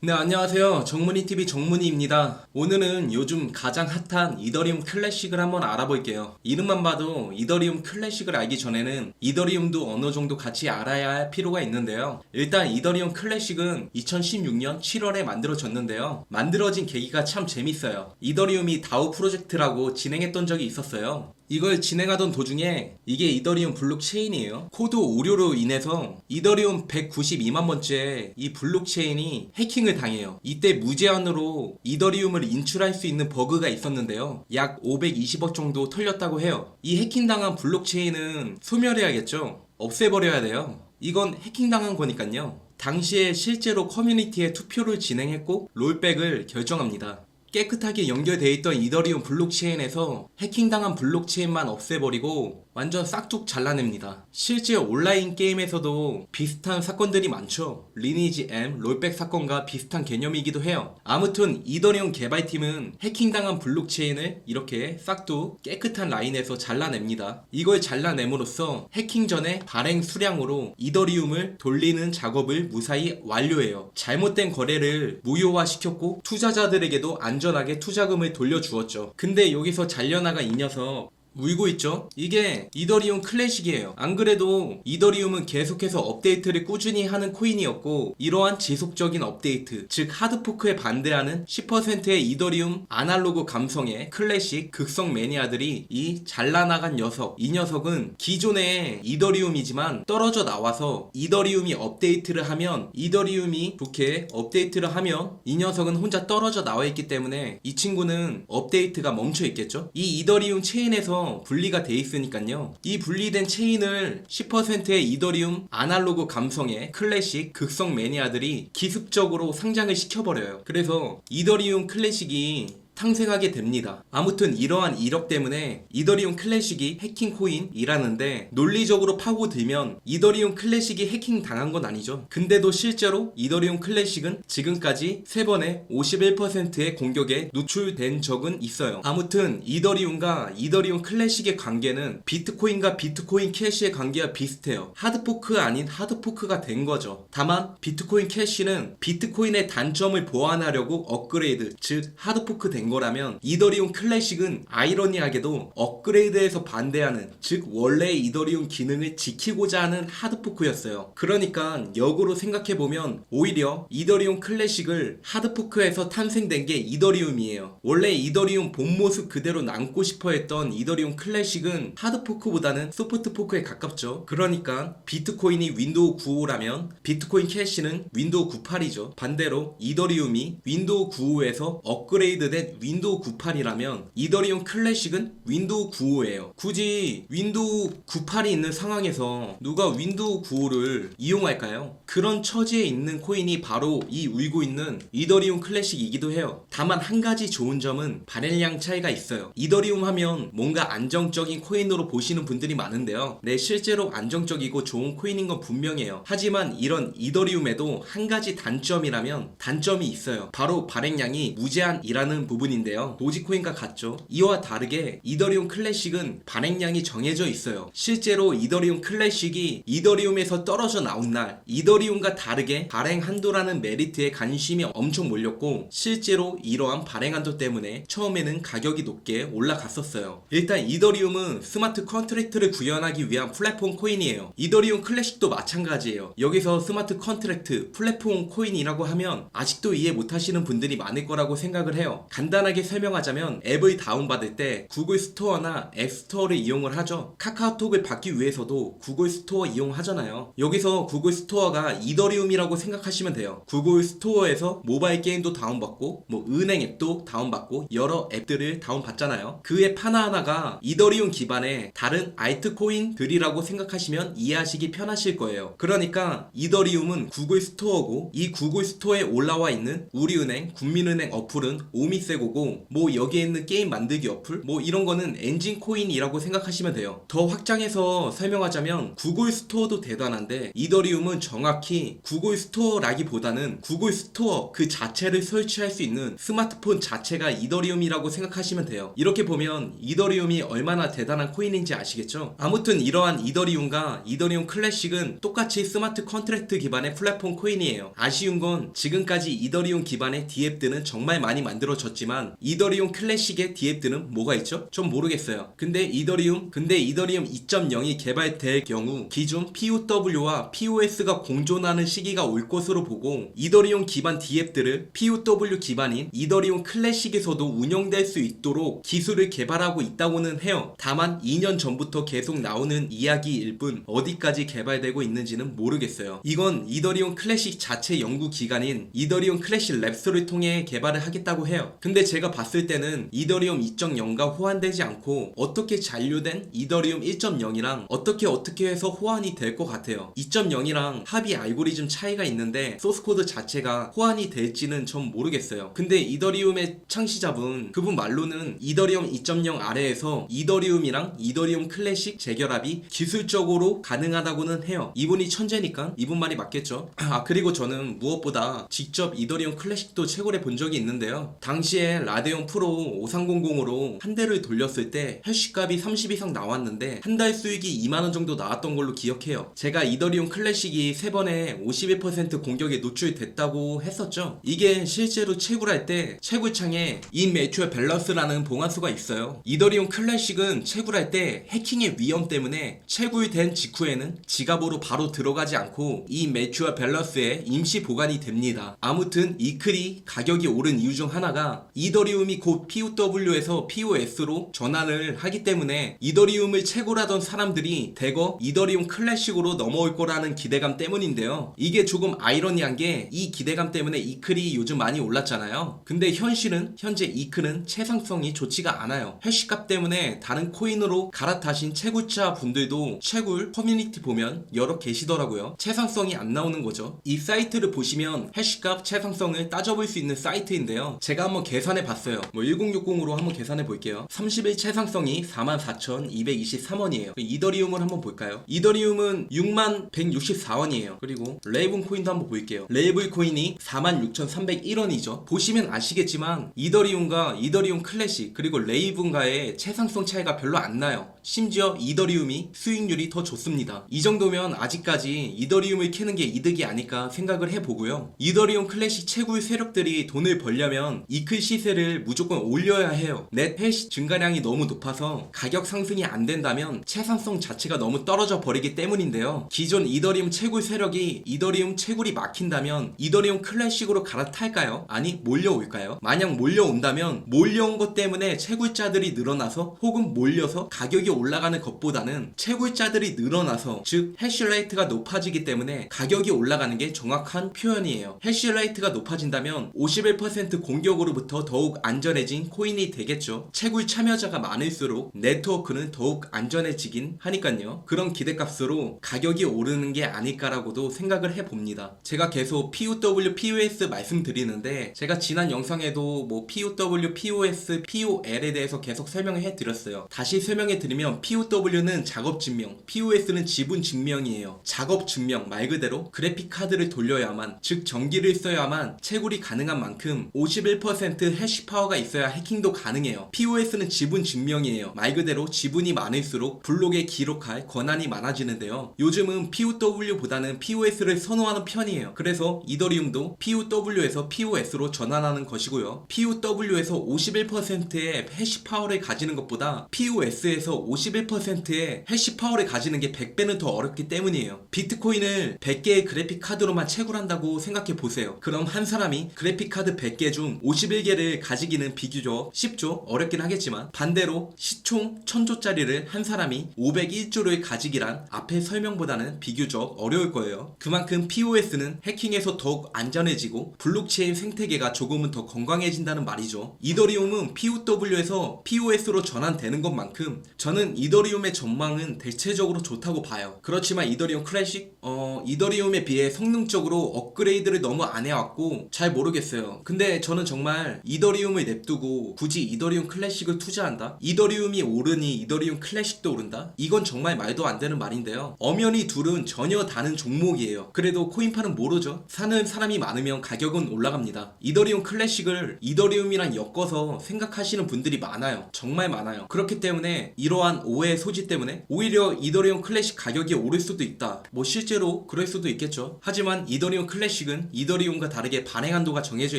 네, 안녕하세요. 정문이TV 정문이입니다. 오늘은 요즘 가장 핫한 이더리움 클래식을 한번 알아볼게요. 이름만 봐도 이더리움 클래식을 알기 전에는 이더리움도 어느 정도 같이 알아야 할 필요가 있는데요. 일단 이더리움 클래식은 2016년 7월에 만들어졌는데요. 만들어진 계기가 참 재밌어요. 이더리움이 다우 프로젝트라고 진행했던 적이 있었어요. 이걸 진행하던 도중에 이게 이더리움 블록체인이에요. 코드 오류로 인해서 이더리움 192만 번째 이 블록체인이 해킹을 당해요. 이때 무제한으로 이더리움을 인출할 수 있는 버그가 있었는데요. 약 520억 정도 털렸다고 해요. 이 해킹당한 블록체인은 소멸해야겠죠. 없애버려야 돼요. 이건 해킹당한 거니까요. 당시에 실제로 커뮤니티에 투표를 진행했고 롤백을 결정합니다. 깨끗하게 연결되어 있던 이더리움 블록체인에서 해킹당한 블록체인만 없애버리고 완전 싹둑 잘라냅니다. 실제 온라인 게임에서도 비슷한 사건들이 많죠. 리니지 M, 롤백 사건과 비슷한 개념이기도 해요. 아무튼 이더리움 개발팀은 해킹당한 블록체인을 이렇게 싹둑 깨끗한 라인에서 잘라냅니다. 이걸 잘라냄으로써 해킹 전에 발행 수량으로 이더리움을 돌리는 작업을 무사히 완료해요. 잘못된 거래를 무효화시켰고 투자자들에게도 안 전하게 투자금을 돌려주었죠. 근데 여기서 잘려나가 이 녀석 울고 있죠? 이게 이더리움 클래식이에요. 안 그래도 이더리움은 계속해서 업데이트를 꾸준히 하는 코인이었고 이러한 지속적인 업데이트, 즉 하드포크에 반대하는 10%의 이더리움 아날로그 감성의 클래식 극성 매니아들이 이 잘라나간 녀석, 이 녀석은 기존의 이더리움이지만 떨어져 나와서 이더리움이 업데이트를 하면 이더리움이 좋게 업데이트를 하면 이 녀석은 혼자 떨어져 나와 있기 때문에 이 친구는 업데이트가 멈춰 있겠죠? 이 이더리움 체인에서 분리가 돼 있으니까요. 이 분리된 체인을 10%의 이더리움 아날로그 감성의 클래식 극성 매니아들이 기습적으로 상장을 시켜버려요. 그래서 이더리움 클래식이 탄생하게 됩니다. 아무튼 이러한 이력 때문에 이더리움 클래식이 해킹 코인이라는데 논리적으로 파고들면 이더리움 클래식이 해킹 당한 건 아니죠. 근데도 실제로 이더리움 클래식은 지금까지 3번의 51%의 공격에 노출된 적은 있어요. 아무튼 이더리움과 이더리움 클래식의 관계는 비트코인과 비트코인 캐시의 관계와 비슷해요. 하드포크 아닌 하드포크가 된 거죠. 다만 비트코인 캐시는 비트코인의 단점을 보완하려고 업그레이드, 즉 하드포크 된 거라면 이더리움 클래식은 아이러니하게도 업그레이드에서 반대하는 즉 원래 이더리움 기능을 지키고자 하는 하드포크였어요. 그러니까 역으로 생각해 보면 오히려 이더리움 클래식을 하드포크에서 탄생된 게 이더리움이에요. 원래 이더리움 본 모습 그대로 남고 싶어 했던 이더리움 클래식은 하드포크보다는 소프트포크에 가깝죠. 그러니까 비트코인이 윈도우 95라면 비트코인 캐시는 윈도우 98이죠. 반대로 이더리움이 윈도우 95에서 업그레이드된 윈도우 98이라면 이더리움 클래식은 윈도우 95예요. 굳이 윈도우 98이 있는 상황에서 누가 윈도우 95를 이용할까요? 그런 처지에 있는 코인이 바로 이 울고 있는 이더리움 클래식이기도 해요. 다만 한 가지 좋은 점은 발행량 차이가 있어요. 이더리움 하면 뭔가 안정적인 코인으로 보시는 분들이 많은데요. 네, 실제로 안정적이고 좋은 코인인 건 분명해요. 하지만 이런 이더리움에도 한 가지 단점이라면 단점이 있어요. 바로 발행량이 무제한이라는 부분 인데요. 도지코인과 같죠. 이와 다르게 이더리움 클래식은 발행량이 정해져 있어요. 실제로 이더리움 클래식이 이더리움에서 떨어져 나온 날 이더리움과 다르게 발행 한도라는 메리트에 관심이 엄청 몰렸고 실제로 이러한 발행 한도 때문에 처음에는 가격이 높게 올라갔었어요. 일단 이더리움은 스마트 컨트랙트를 구현하기 위한 플랫폼 코인이에요. 이더리움 클래식도 마찬가지예요. 여기서 스마트 컨트랙트 플랫폼 코인이라고 하면 아직도 이해 못하시는 분들이 많을 거라고 생각을 해요. 간단 하게 설명하자면 앱을 다운받을 때 구글 스토어나 앱 스토어를 이용을 하죠. 카카오톡을 받기 위해서도 구글 스토어 이용하잖아요. 여기서 구글 스토어가 이더리움이라고 생각하시면 돼요. 구글 스토어에서 모바일 게임도 다운받고 뭐 은행 앱도 다운받고 여러 앱들을 다운받잖아요. 그 앱 하나하나가 이더리움 기반의 다른 알트코인들이라고 생각하시면 이해하시기 편하실 거예요. 그러니까 이더리움은 구글 스토어고 이 구글 스토어에 올라와 있는 우리은행, 국민은행 어플은 오미세 레고고 뭐 여기에 있는 게임 만들기 어플 뭐 이런 거는 엔진 코인이라고 생각하시면 돼요. 더 확장해서 설명하자면 구글 스토어도 대단한데 이더리움은 정확히 구글 스토어라기보다는 구글 스토어 그 자체를 설치할 수 있는 스마트폰 자체가 이더리움이라고 생각하시면 돼요. 이렇게 보면 이더리움이 얼마나 대단한 코인인지 아시겠죠? 아무튼 이러한 이더리움과 이더리움 클래식은 똑같이 스마트 컨트랙트 기반의 플랫폼 코인이에요. 아쉬운 건 지금까지 이더리움 기반의 디앱들은 정말 많이 만들어졌지만 이더리움 클래식의 디앱들은 뭐가 있죠? 좀 모르겠어요. 근데 이더리움 근데 이더리움 2.0이 개발될 경우 기존 POW와 POS가 공존하는 시기가 올 것으로 보고 이더리움 기반 디앱들을 POW 기반인 이더리움 클래식에서도 운영될 수 있도록 기술을 개발하고 있다고는 해요. 다만 2년 전부터 계속 나오는 이야기일 뿐 어디까지 개발되고 있는지는 모르겠어요. 이건 이더리움 클래식 자체 연구 기관인 이더리움 클래식 랩스를 통해 개발을 하겠다고 해요. 근데 제가 봤을 때는 이더리움 2.0과 호환되지 않고 어떻게 잔류된 이더리움 1.0이랑 어떻게 어떻게 해서 호환이 될 것 같아요. 2.0이랑 합의 알고리즘 차이가 있는데 소스 코드 자체가 호환이 될지는 전 모르겠어요. 근데 이더리움의 창시자분 그분 말로는 이더리움 2.0 아래에서 이더리움이랑 이더리움 클래식 재결합이 기술적으로 가능하다고는 해요. 이분이 천재니까 이분 말이 맞겠죠. 아 그리고 저는 무엇보다 직접 이더리움 클래식도 채굴해 본 적이 있는데요. 당시에 라데온 프로 5300으로 한 대를 돌렸을 때 해시값이 30 이상 나왔는데 한 달 수익이 2만원 정도 나왔던 걸로 기억해요. 제가 이더리움 클래식이 세 번에 51% 공격에 노출됐다고 했었죠. 이게 실제로 채굴할 때 채굴창에 인매추얼 밸런스라는 봉화수가 있어요. 이더리움 클래식은 채굴할 때 해킹의 위험 때문에 채굴된 직후에는 지갑으로 바로 들어가지 않고 이 매추얼 밸런스에 임시 보관이 됩니다. 아무튼 이 클이 가격이 오른 이유 중 하나가 이더리움이 곧 POW에서 POS로 전환을 하기 때문에 이더리움을 채굴하던 사람들이 대거 이더리움 클래식으로 넘어올 거라는 기대감 때문인데요. 이게 조금 아이러니한 게 이 기대감 때문에 이클이 요즘 많이 올랐잖아요. 근데 현실은 현재 이클은 채상성이 좋지가 않아요. 해시값 때문에 다른 코인으로 갈아타신 채굴자 분들도 채굴 커뮤니티 보면 여러 계시더라고요. 채상성이 안 나오는 거죠. 이 사이트를 보시면 해시값 채상성을 따져볼 수 있는 사이트인데요. 제가 한번 계산 해 봤어요. 뭐 1060으로 한번 계산해 볼게요. 30일 채상성이 44,223원이에요. 이더리움을 한번 볼까요? 이더리움은 6164원이에요. 그리고 레이븐 코인도 한번 볼게요. 레이블 코인이 46,301원이죠. 보시면 아시겠지만 이더리움과 이더리움 클래식 그리고 레이븐과의 채상성 차이가 별로 안 나요. 심지어 이더리움이 수익률이 더 좋습니다. 이 정도면 아직까지 이더리움을 캐는 게 이득이 아닐까 생각을 해보고요. 이더리움 클래식 채굴 세력들이 돈을 벌려면 이클 시세를 무조건 올려야 해요. 넷 해시 증가량이 너무 높아서 가격 상승이 안 된다면 채상성 자체가 너무 떨어져 버리기 때문인데요. 기존 이더리움 채굴 세력이 이더리움 채굴이 막힌다면 이더리움 클래식으로 갈아탈까요? 아니 몰려올까요? 만약 몰려온다면 몰려온 것 때문에 채굴자들이 늘어나서 혹은 몰려서 가격이 올라가는 것보다는 채굴자들이 늘어나서 즉 해시레이트가 높아지기 때문에 가격이 올라가는 게 정확한 표현이에요. 해시레이트가 높아진다면 51% 공격으로부터 더욱 안전해진 코인이 되겠죠. 채굴 참여자가 많을수록 네트워크는 더욱 안전해지긴 하니까요. 그런 기대값으로 가격이 오르는 게 아닐까라고도 생각을 해봅니다. 제가 계속 POW, POS 말씀드리는데 제가 지난 영상에도 뭐 POW, POS, POL에 대해서 계속 설명을 해드렸어요. 다시 설명해 드리면 POW는 작업 증명, POS는 지분 증명이에요. 작업 증명 말 그대로 그래픽 카드를 돌려야만 즉 전기를 써야만 채굴이 가능한 만큼 51% 해시 파워가 있어야 해킹도 가능해요. POS는 지분 증명이에요. 말 그대로 지분이 많을수록 블록에 기록할 권한이 많아지는데요. 요즘은 POW보다는 POS를 선호하는 편이에요. 그래서 이더리움도 POW에서 POS로 전환하는 것이고요. POW에서 51%의 해시 파워를 가지는 것보다 POS에서 51%의 해시 파워를 가지는 게 100배는 더 어렵기 때문이에요. 비트코인을 100개의 그래픽 카드로만 채굴한다고 생각해 보세요. 그럼 한 사람이 그래픽 카드 100개 중 51개를 가지기는 비교적 쉽죠. 어렵긴 하겠지만 반대로 시총 1000조짜리를 한 사람이 501조를 가지기란 앞의 설명보다는 비교적 어려울 거예요. 그만큼 POS는 해킹에서 더욱 안전해지고 블록체인 생태계가 조금은 더 건강해진다는 말이죠. 이더리움은 POW에서 POS로 전환되는 것만큼 저는 저는 이더리움의 전망은 대체적으로 좋다고 봐요. 그렇지만 이더리움 클래식? 어, 이더리움에 비해 성능적으로 업그레이드를 너무 안 해왔고 잘 모르겠어요. 근데 저는 정말 이더리움을 냅두고 굳이 이더리움 클래식을 투자한다? 이더리움이 오르니 이더리움 클래식도 오른다? 이건 정말 말도 안 되는 말인데요. 엄연히 둘은 전혀 다른 종목이에요. 그래도 코인파는 모르죠. 사는 사람이 많으면 가격은 올라갑니다. 이더리움 클래식을 이더리움이랑 엮어서 생각하시는 분들이 많아요. 정말 많아요. 그렇기 때문에 이러한 오해 소지 때문에 오히려 이더리움 클래식 가격이 오를 수도 있다. 뭐 실제로 그럴 수도 있겠죠. 하지만 이더리움 클래식은 이더리움과 다르게 발행한도가 정해져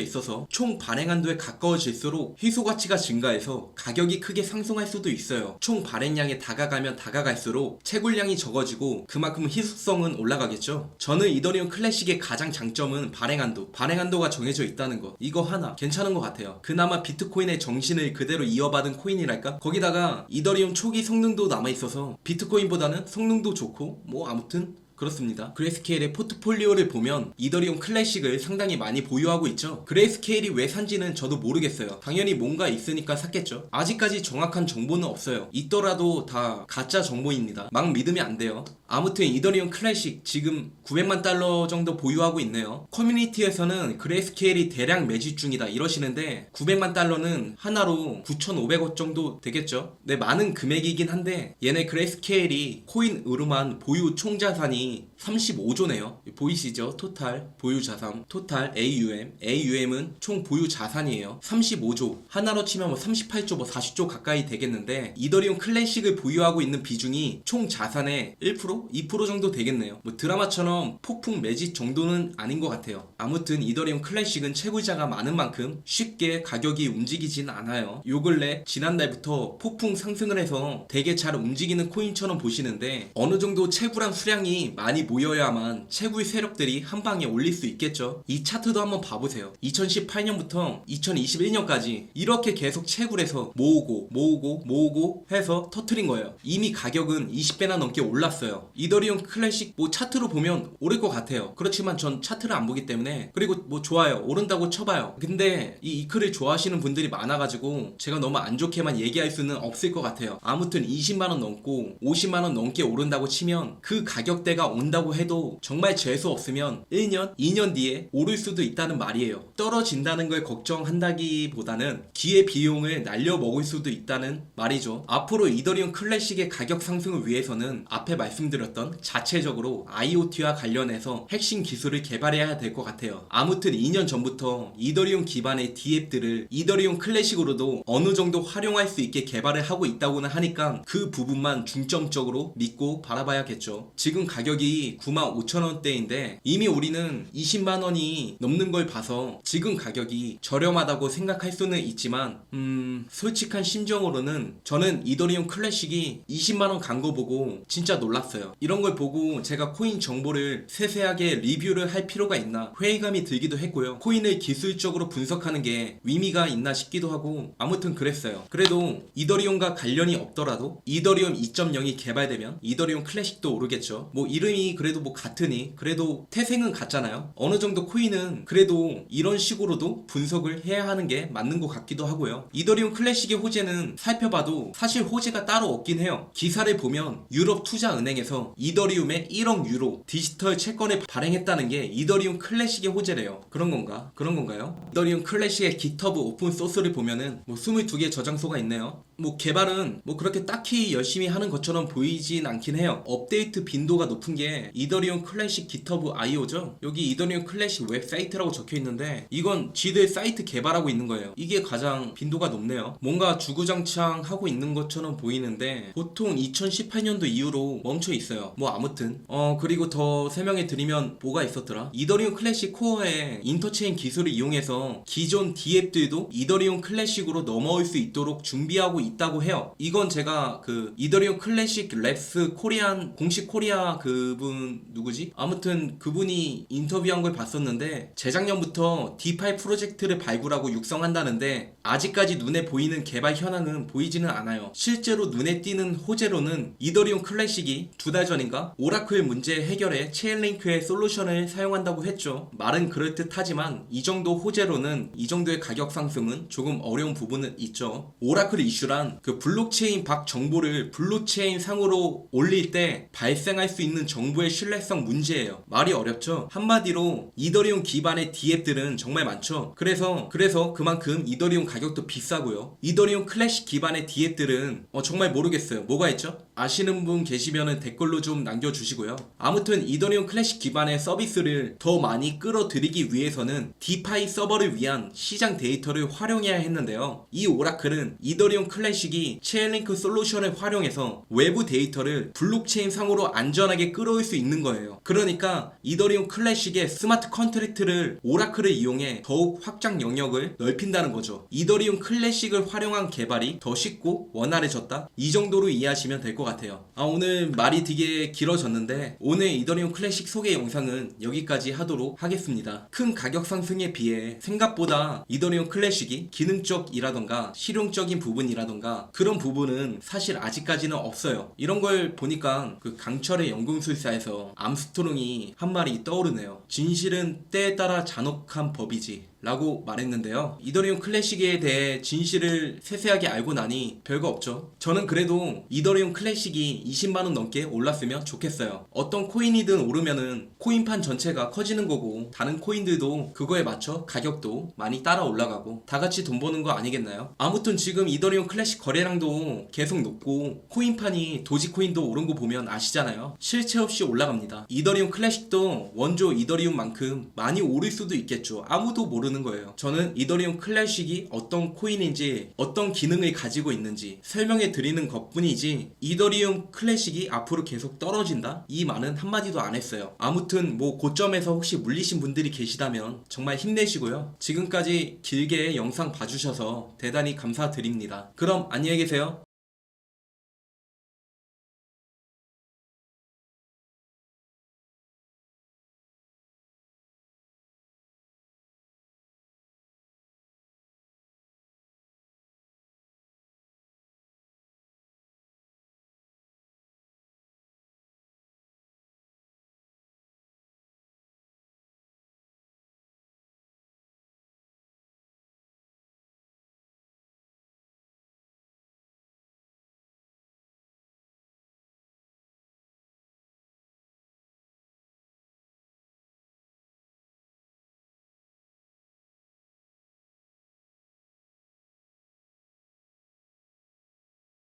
있어서 총 발행한도에 가까워질수록 희소 가치가 증가해서 가격이 크게 상승할 수도 있어요. 총 발행량에 다가가면 다가갈수록 채굴량이 적어지고 그만큼 희소성은 올라가겠죠. 저는 이더리움 클래식의 가장 장점은 발행한도. 발행한도가 정해져 있다는 것. 이거 하나 괜찮은 것 같아요. 그나마 비트코인의 정신을 그대로 이어받은 코인이랄까? 거기다가 이더리움 초기 성능도 남아있어서 비트코인보다는 성능도 좋고 뭐 아무튼 그렇습니다. 그레이스케일의 포트폴리오를 보면 이더리움 클래식을 상당히 많이 보유하고 있죠. 그레이스케일이 왜 산지는 저도 모르겠어요. 당연히 뭔가 있으니까 샀겠죠. 아직까지 정확한 정보는 없어요. 있더라도 다 가짜 정보입니다. 막 믿으면 안 돼요. 아무튼 이더리움 클래식 지금 900만 달러 정도 보유하고 있네요. 커뮤니티에서는 그레이스케일이 대량 매집 중이다 이러시는데 900만 달러는 하나로 9,500원 정도 되겠죠. 네, 많은 금액이긴 한데 얘네 그레이스케일이 코인으로만 보유 총 자산이 assim, 35조네요. 보이시죠? 토탈 보유 자산, 토탈 AUM, AUM은 총 보유 자산이에요. 35조. 하나로 치면 뭐 38조, 뭐 40조 가까이 되겠는데 이더리움 클래식을 보유하고 있는 비중이 총 자산의 1%, 2% 정도 되겠네요. 뭐 드라마처럼 폭풍 매집 정도는 아닌 것 같아요. 아무튼 이더리움 클래식은 채굴자가 많은 만큼 쉽게 가격이 움직이진 않아요. 요 근래 지난달부터 폭풍 상승을 해서 되게 잘 움직이는 코인처럼 보시는데 어느 정도 채굴한 수량이 많이 모여야만 채굴 세력들이 한 방에 올릴 수 있겠죠. 이 차트도 한번 봐보세요. 2018년부터 2021년까지 이렇게 계속 채굴해서 모으고 모으고 모으고 해서 터트린 거예요. 이미 가격은 20배나 넘게 올랐어요. 이더리움 클래식 뭐 차트로 보면 오를 것 같아요. 그렇지만 전 차트를 안 보기 때문에 그리고 뭐 좋아요. 오른다고 쳐봐요. 근데 이 이클을 좋아하시는 분들이 많아가지고 제가 너무 안 좋게만 얘기할 수는 없을 것 같아요. 아무튼 20만 원 넘고 50만 원 넘게 오른다고 치면 그 가격대가 온다고 해도 정말 재수 없으면 1년, 2년 뒤에 오를 수도 있다는 말이에요. 떨어진다는 걸 걱정한다기보다는 기회 비용을 날려 먹을 수도 있다는 말이죠. 앞으로 이더리움 클래식의 가격 상승을 위해서는 앞에 말씀드렸던 자체적으로 IoT와 관련해서 핵심 기술을 개발해야 될 것 같아요. 아무튼 2년 전부터 이더리움 기반의 D앱들을 이더리움 클래식으로도 어느 정도 활용할 수 있게 개발을 하고 있다고는 하니까 그 부분만 중점적으로 믿고 바라봐야겠죠. 지금 가격이 95,000원대인데 이미 우리는 20만 원이 넘는 걸 봐서 지금 가격이 저렴하다고 생각할 수는 있지만 음 솔직한 심정으로는 저는 이더리움 클래식이 20만 원 간 거 보고 진짜 놀랐어요. 이런 걸 보고 제가 코인 정보를 세세하게 리뷰를 할 필요가 있나 회의감이 들기도 했고요. 코인을 기술적으로 분석하는 게 의미가 있나 싶기도 하고 아무튼 그랬어요. 그래도 이더리움과 관련이 없더라도 이더리움 2.0이 개발되면 이더리움 클래식도 오르겠죠. 뭐 이름이 그래도 뭐 같으니 그래도 태생은 같잖아요. 어느 정도 코인은 그래도 이런 식으로도 분석을 해야 하는 게 맞는 것 같기도 하고요. 이더리움 클래식의 호재는 살펴봐도 사실 호재가 따로 없긴 해요. 기사를 보면 유럽 투자은행에서 이더리움에 1억 유로 디지털 채권을 발행했다는 게 이더리움 클래식의 호재래요. 그런 건가? 그런 건가요? 이더리움 클래식의 GitHub 오픈 소스를 보면은 뭐 22개 저장소가 있네요. 뭐 개발은 뭐 그렇게 딱히 열심히 하는 것처럼 보이진 않긴 해요. 업데이트 빈도가 높은 게 이더리움 클래식 GitHub IO죠. 여기 이더리움 클래식 웹사이트라고 적혀 있는데 이건 지들 사이트 개발하고 있는 거예요. 이게 가장 빈도가 높네요. 뭔가 주구장창 하고 있는 것처럼 보이는데 보통 2018년도 이후로 멈춰 있어요. 뭐 아무튼 어 그리고 더 설명해 드리면 뭐가 있었더라? 이더리움 클래식 코어에 인터체인 기술을 이용해서 기존 D앱들도 이더리움 클래식으로 넘어올 수 있도록 준비하고 있 다고 해요. 이건 제가 그 이더리움 클래식 랩스 코리안 공식 코리아 그분 누구지? 아무튼 그분이 인터뷰한 걸 봤었는데 재작년부터 D8 프로젝트를 발굴하고 육성한다는데 아직까지 눈에 보이는 개발 현황은 보이지는 않아요. 실제로 눈에 띄는 호재로는 이더리움 클래식이 두 달 전인가 오라클 문제 해결에 체인링크의 솔루션을 사용한다고 했죠. 말은 그럴듯하지만 이 정도 호재로는 이 정도의 가격 상승은 조금 어려운 부분은 있죠. 오라클 이슈란 그 블록체인 밖 정보를 블록체인 상으로 올릴 때 발생할 수 있는 정보의 신뢰성 문제예요. 말이 어렵죠. 한마디로 이더리움 기반의 디앱들은 정말 많죠. 그래서 그래서 그만큼 이더리움 가격 도 비싸고요. 이더리움 클래식 기반의 디앱들은 어, 정말 모르겠어요. 뭐가 있죠? 아시는 분 계시면은 댓글로 좀 남겨주시고요. 아무튼 이더리움 클래식 기반의 서비스를 더 많이 끌어들이기 위해서는 디파이 서버를 위한 시장 데이터를 활용해야 했는데요. 이 오라클은 이더리움 클래식이 체인링크 솔루션을 활용해서 외부 데이터를 블록체인 상으로 안전하게 끌어올 수 있는 거예요. 그러니까 이더리움 클래식의 스마트 컨트랙트를 오라클을 이용해 더욱 확장 영역을 넓힌다는 거죠. 이더리움 클래식을 활용한 개발이 더 쉽고 원활해졌다? 이 정도로 이해하시면 될 것 같아요. 아, 오늘 말이 되게 길어졌는데 오늘 이더리움 클래식 소개 영상은 여기까지 하도록 하겠습니다. 큰 가격 상승에 비해 생각보다 이더리움 클래식이 기능적이라던가 실용적인 부분이라던가 그런 부분은 사실 아직까지는 없어요. 이런 걸 보니까 그 강철의 연금술사에서 암스트롱이 한 말이 떠오르네요. 진실은 때에 따라 잔혹한 법이지. 라고 말했는데요. 이더리움 클래식에 대해 진실을 세세하게 알고 나니 별거 없죠. 저는 그래도 이더리움 클래식 이 20만원 넘게 올랐으면 좋겠어요. 어떤 코인이든 오르면은 코인판 전체가 커지는 거고 다른 코인들도 그거에 맞춰 가격도 많이 따라 올라가고 다 같이 돈 버는 거 아니겠나요? 아무튼 지금 이더리움 클래식 거래량도 계속 높고 코인판이 도지코인도 오른 거 보면 아시잖아요. 실체 없이 올라갑니다. 이더리움 클래식도 원조 이더리움만큼 많이 오를 수도 있겠죠. 아무도 모르는 거예요. 저는 이더리움 클래식이 어떤 코인인지 어떤 기능을 가지고 있는지 설명해 드리는 것뿐이지 이더리움 클래식이 앞으로 계속 떨어진다? 이 말은 한마디도 안 했어요. 아무튼 뭐 고점에서 혹시 물리신 분들이 계시다면 정말 힘내시고요. 지금까지 길게 영상 봐주셔서 대단히 감사드립니다. 그럼 안녕히 계세요.